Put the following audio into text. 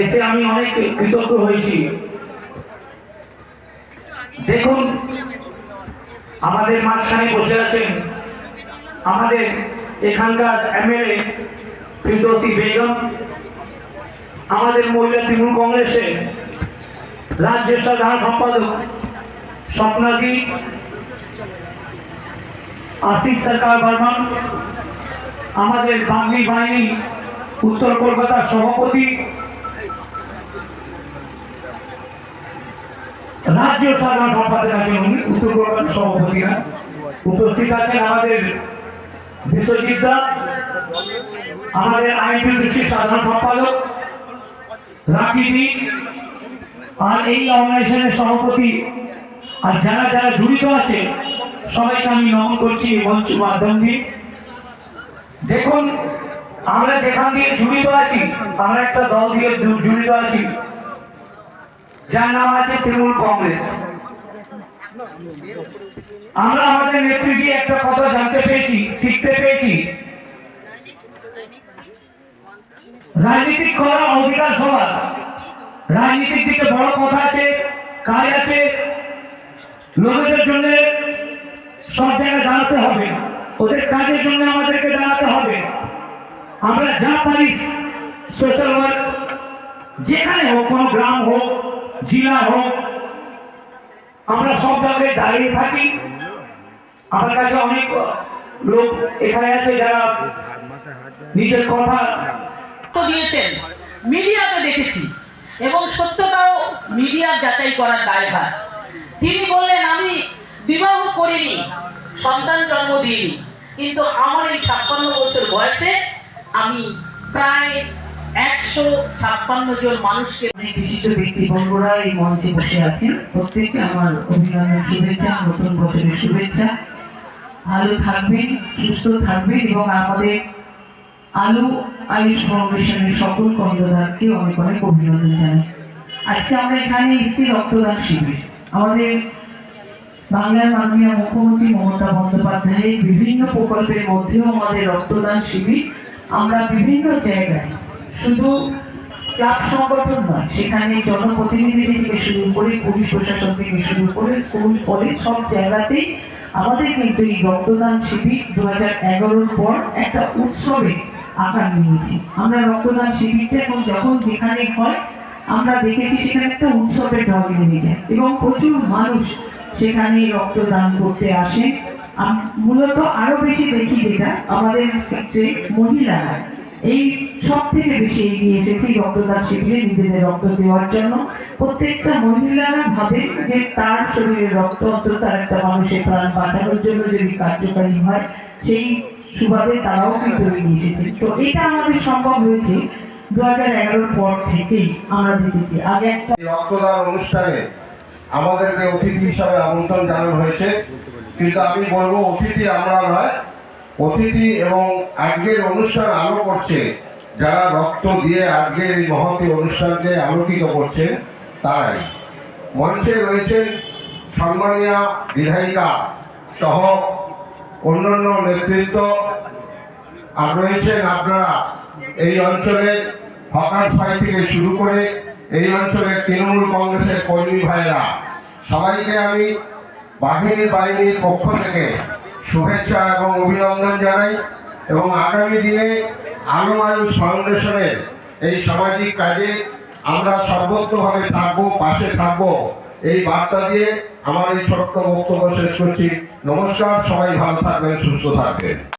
এসে আমি অনেক কৃতজ্ঞ হয়েছি। দেখুন, আমাদের মাঝখানে বসে আছেন আমাদের এখানকার এমএলএ ফিরদৌসি বেগম, আমাদের মহিলা তৃণমূল কংগ্রেসের রাজ্য সাধারণ সম্পাদক স্বপ্নাদি আশিস সরকার বর্মন আমাদের বাঙালি বাহিনী, উত্তর কলকাতার সভাপতি রাজ্য সাধারণ সম্পাদক আছেন উনি, উত্তর কলকাতার সভাপতি উপস্থিত আছেন আমাদের বিশ্বজিৎ দা, আমাদের ডিস্ট্রিক্ট সাধারণ সম্পাদক রাকিদি আর এই অর্গানাইজেশনের সভাপতি আর যারা যারা জড়িত আছে, সবাইকে আমি নমন করছি এই মঞ্চ মাধ্যম দিয়ে। দেখুন, আমরা যেখান দিয়ে জড়িত আছি, আমরা একটা দল দিয়ে জড়িত আছি। যার নাম আছে তৃণমূল কংগ্রেস। আমরা আমাদের নেত্রী একটা কথা জানতে পেরেছি, শিখতে পেরেছি। রাজনীতি করা অধিকার সবার। রাজনীতির দিকে বড় কথা আছে, কাজ আছে। লোকেদের জন্য সব জায়গায় দাঁড়াতে হবে। ওদের কাজের জন্য আমাদেরকে দাঁড়াতে হবে। আমরা যা পারি সোশ্যাল ওয়ার্ক যেখানে হোক, কোনো গ্রাম হোক জেলা হোক, আমরা সব জায়গায় দাঁড়িয়ে থাকি। আমার কাছে অনেক লোক এখানে আছে যারা নিজের কথা দিয়েছেন। মিডিয়াতে দেখেছি এবং সত্যতাও মিডিয়া যাচাই করার দায়ভার। তিনি বললেন, আমি বিবাহ করিনি, সন্তান জন্ম দিইনি, কিন্তু আমার এই ছাপ্পান্ন বছর বয়সে আমি প্রায় একশো ছাপ্পান্ন জন মানুষকে বিশিষ্ট ব্যক্তিবর্গরা এই মঞ্চে বসে আছেন। প্রত্যেককে আমার অভিনন্দন, শুভেচ্ছা, নতুন বছরের শুভেচ্ছা। ভালো থাকবেন, সুস্থ থাকবেন এবং আমাদের আলু আয়ুষ ফাউন্ডেশনের সকল কর্মদারকে অনেক অনেক অভিনন্দন জানাই। আজকে আমরা এখানে এসেছি রক্তদান শিবির। আমাদের বাংলার মাননীয় মুখ্যমন্ত্রী মমতা বন্দ্যোপাধ্যায়ের বিভিন্ন প্রকল্পের মধ্যেও আমাদের রক্তদান শিবির। আমরা বিভিন্ন জায়গায় শুধু ক্লাব সংগঠন নয় সেখানে জনপ্রতিনিধি থেকে শুরু করে পুলিশ প্রশাসন থেকে শুরু করে স্কুল কলেজ সব জায়গাতেই আমাদের কিন্তু এই রক্তদান শিবির দু হাজার এগারোর পর একটা উৎসবে আকার নিয়েছি। আমরা রক্তদান শিবিরটা এবং যখন যেখানে হয়, আমরা দেখেছি সেখানে একটা উৎসবের ঢং নেমে যায় এবং প্রচুর মানুষ সেখানে রক্তদান করতে আসে। মূলত আরও বেশি দেখি যেটা আমাদের ক্ষেত্রে মহিলারা এই সব থেকে বেশি এগিয়ে এসেছে রক্তদান শিবিরে নিজেদের রক্ত দেওয়ার জন্য। প্রত্যেকটা মহিলারা ভাবে যে তার শরীরে রক্ত অন্তত একটা মানুষের প্রাণ বাঁচানোর জন্য যদি কার্যকারী হয়, সেই সুবাদে তারাও কিন্তু এগিয়ে এসেছে। তো এটা আমাদের সম্ভব হয়েছে দু হাজার এগারোর পর থেকেই আমরা দেখেছি। আগে একটা রক্তদান অনুষ্ঠানে আমাদেরকে অতিথি হিসাবে আমন্ত্রণ জানানো হয়েছে। কিন্তু আমি বলব, অতিথি আমরা নয় অতিথি এবং আজকের অনুষ্ঠান আলো করছে। যারা রক্ত দিয়ে আজকের এই মহতী অনুষ্ঠানকে আলোকিত করছে, তারাই। মঞ্চে রয়েছেন সম্মানীয় বিধায়িকা সহ অন্যান্য নেতৃত্ব। আর রয়েছেন আপনারা এই অঞ্চলের হকার ফাই থেকে শুরু করে এই অঞ্চলের তৃণমূল কংগ্রেসের কর্মী ভাইয়েরা। সবাইকে আমি বাহিনী বাহিনীর পক্ষ থেকে শুভেচ্ছা এবং অভিনন্দন জানাই এবং আগামী দিনে আয়ুষ ফাউন্ডেশনের এই সামাজিক কাজে আমরা সর্বত্রভাবে থাকব, পাশে থাকব। এই বার্তা দিয়ে আমার এই ছোট্ট বক্তব্য শেষ করছি। নমস্কার, সবাই ভালো থাকবেন, সুস্থ থাকবেন।